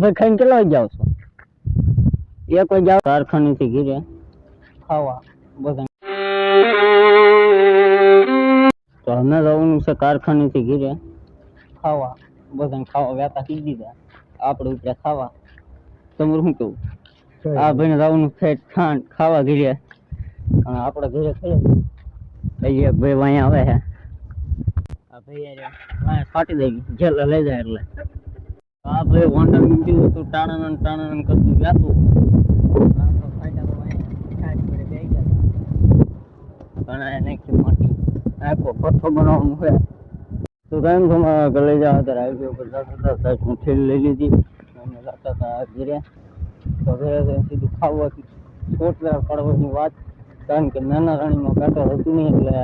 તમે ખાઈને કેટલા વાગે જાવ છો? એક વાગે જાવ કારખાનેથી ઘીરે? ખાવા. બધા તો અમે જવાનું છે કારખાનેથી ઘીરે? ખાવા. બધાને ખાવા વ્યાતા કીધી દીધા. આપણે ઉપરે ખાવા. તમારું શું કેવું? આ ભાઈને જવાનું છે ખાંડ ખાવા ઘીરે. અને આપણે ઘરે ખાઈએ. પછી એક ભાઈ વાંયા આવે છે. આ ભાઈ યાર વાંયા ફાટી દઈ જેલ લઈ જાય એટલે. આ ભાઈ વોન્ડર મૂક્યું હતું? ટાણાનું ટાણાનું કરતું વ્યાતું આપણે ફાટ્યા તો વાંયા ઠાઠ પડે બેસી ગયા હતા. અને એને નાખી આખો ભઠ્ઠો બનાવવાનું છે તો કેમ છો મારા ઘરે જાવ ત્યારે હતા સાહેબ. હું થેલી લઈ લીધી. અને જતા હતા ઘરે. તો ઘરે સીધું ખાવવાથી છોટલા પડવાની વાત. કારણ કે નાના રાણીમાં કાંટો હતું નહીં, એટલે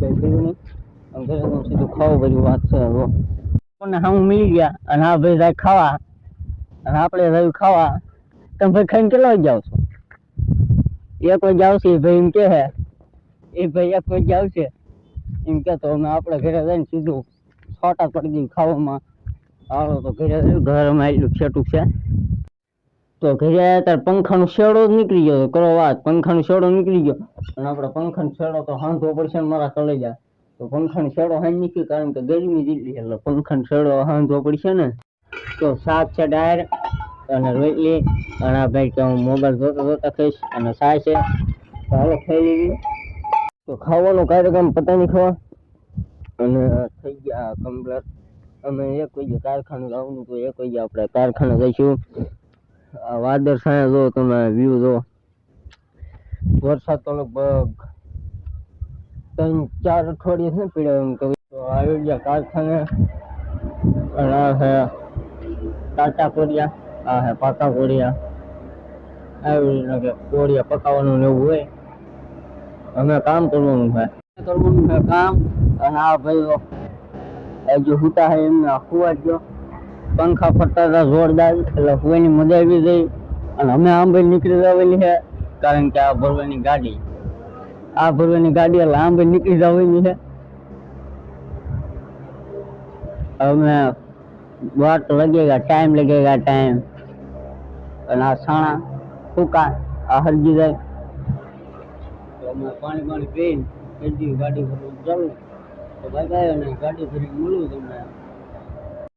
કંઈ થયું નહીં. ઘરે સીધું ખાવું બધી વાત છે આપણને હા મળી ગયા અને હા ભાઈ જાય ખાવા. અને આપણે રહ્યું ખાવા. તમે ભાઈ ખાઈને કેટલા વાગે જાવ છો એક વાગે આવશે એ ભાઈ એમ કે હે એ ભાઈ એક વાગે આવશે. એમ કે તો અમે આપણે ઘરે જઈને સીધું છોટા પડી દઈએ ખાવામાં. આવો તો ઘરે ઘરમાં એટલું છેટું છે. તો ઘરે ત્યારે પંખાનું શેડો જ નીકળી ગયો કરો વાત. પંખાનું શેડો નીકળી ગયો. અને આપણે પંખાનું શેડો તો હાંધવો પડશે મારા કલેજા. તો પંખાનો છેડો હાંજ નીકળ્યો કારણ કે ગરમી છે, એટલે પંખાનો શેડો હાંધવો પડશે ને, તો સાત છે ડાયર, અને રોટલી, અને આ ભાઈ કે હું મોબાઈલ જોતા જોતા ખાઈશ, અને સાય છે. તો હાલો ખાઈ લીધી તો ખાવાનો કાર્યક્રમ પતાવી ખાવા. અને થઈ ગયા કમ્પ્લેટ. અમે એક વાગે કારખાનું લાવવાનું તો એક વાગે આપણે કારખાને જઈશું. વાદળ સાયા જો, તમે વ્યૂ જો. વરસાદ તો લગભગ ત્રણ, ચાર અઠવાડિયે છે ને પીડ્યો એમ કહું તો આવી ગયા કારખાને. અને આ છે ટાટા કોડિયા આ છે પાકા કોડિયા આવી રીતના કે કોડિયા પકાવવાનું ને એવું હોય. અમે કામ કરવાનું છે. કરવાનું છે કામ. અને આ ભાઈઓ હજુ હુતા છે એમને હુવા ગયો પંખા ફરતા હતા જોરદાર, એટલે હુવાની મજા આવી ગઈ. અને અમે ભાઈ નીકળી જવાની છે, કારણ કે આ ભરવાની ગાડી આ ભરવાની ગાડી એટલે આમ ભાઈ નીકળી જવાની છે અમે વાટ लगेगा टाइम लगेगा टाइम અને આ છાણા ફૂકા આ હરજી જાય તો અમે પાણી પાણી પીને હજી ગાડી ભરવાનું ચાલુ તો ભાઈ ગાય